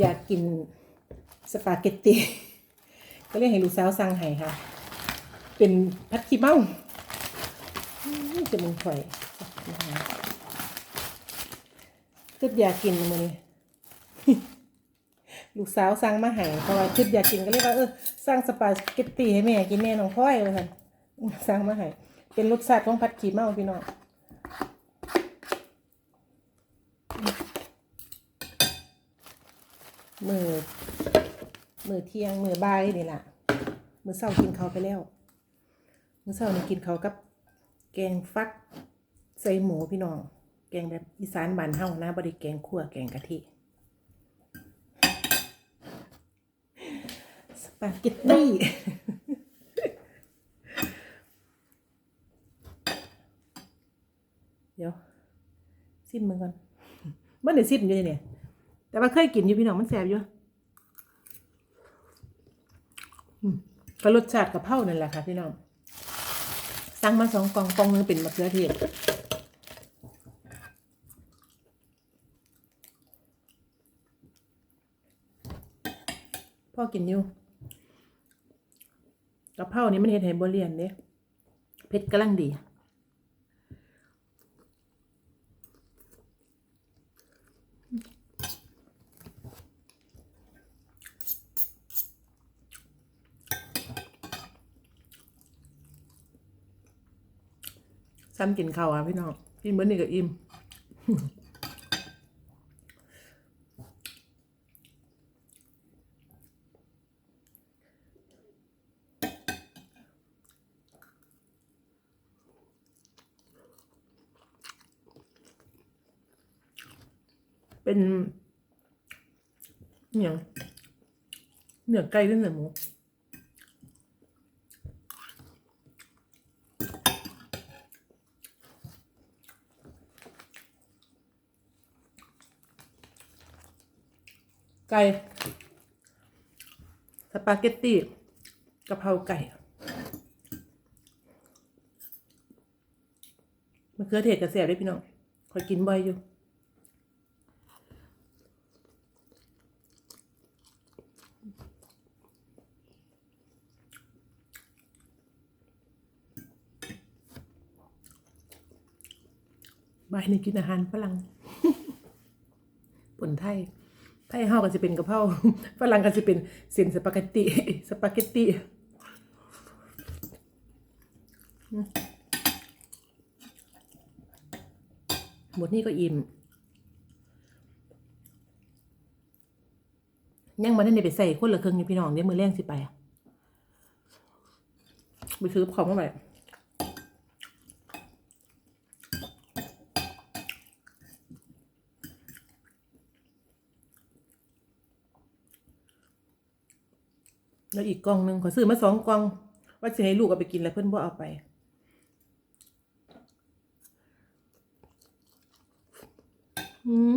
อยากกินสปาเกตตีก็เลยกให้ลูกสาวสั่งให้ค่ะ เป็นพัดขี้เมาจะมึงข่อยก็อยากกินมือนี้ลูกสาวสั่งมาให้เพราะว่าคิดอยากกินก็เลยว่าเออสั่งสปาเกตตีให้แม่กินแน่น้องพ่อยเลยค่ะสั่งมาให้เป็นรสชาติของพัดขี้เมาพี่น้อง มือมือเที่ยงมือบ่ายนี่แหละมือเช้ากินเขาวไปแล้ว มือเช้านี่กินเขาวกับ แกงฟัก ใส่หมูพี่น้อง แกงแบบอีสานบ้านเฮานะบ่ได้แกงขั่วแกงกะทิสปาเกตตี้เดี๋ยวซิมมึงก่อนมันได้ซิมอยู่เนี่ย แต่ว่าเคยกินอยู่พี่น้องมันแสบอยู่ก็รสชาติกะเพรานั่นแหละค่ะพี่น้อง สั่งมาสองกล่องกล่องนึงเป็นมะเขือเทศพ่อกินอยู่กะเพรานี่มันเห็ดให้บเรียนเด้เผ็ดกำลังดี ซ้ำกินข้าวอะพี่น้องกินเหมือนี่ก็อิ่มเป็นอหย่างเนื้อไก่หรือเนื้อหมู ไก่สปาเกตตี้กะเพราไก่มะเขือเทศกระเสียบด้วยพี่น้องคอยกินบ่อยอยู่บ่ายนี่กินอาหารฝรั่งผลไทย ไทยเฮาก็จะเป็นกะเพราฝรั่งก็จะเป็นเส้นสปาเกตตีสปาเกตตีหมดนี่ก็อิ่มยังมาได้ในไปใส่คนละครึ่งอยู่พี่น้องเดี๋ยมือแรงสิไปอะไปซื้อของมาใหม่ แล้วอีกกล่องหนึ่งขอซื้อมาสองกล่อง ว่าจะให้ลูกเอาไปกินแล้วเพื่อนบ่เอาไป อืม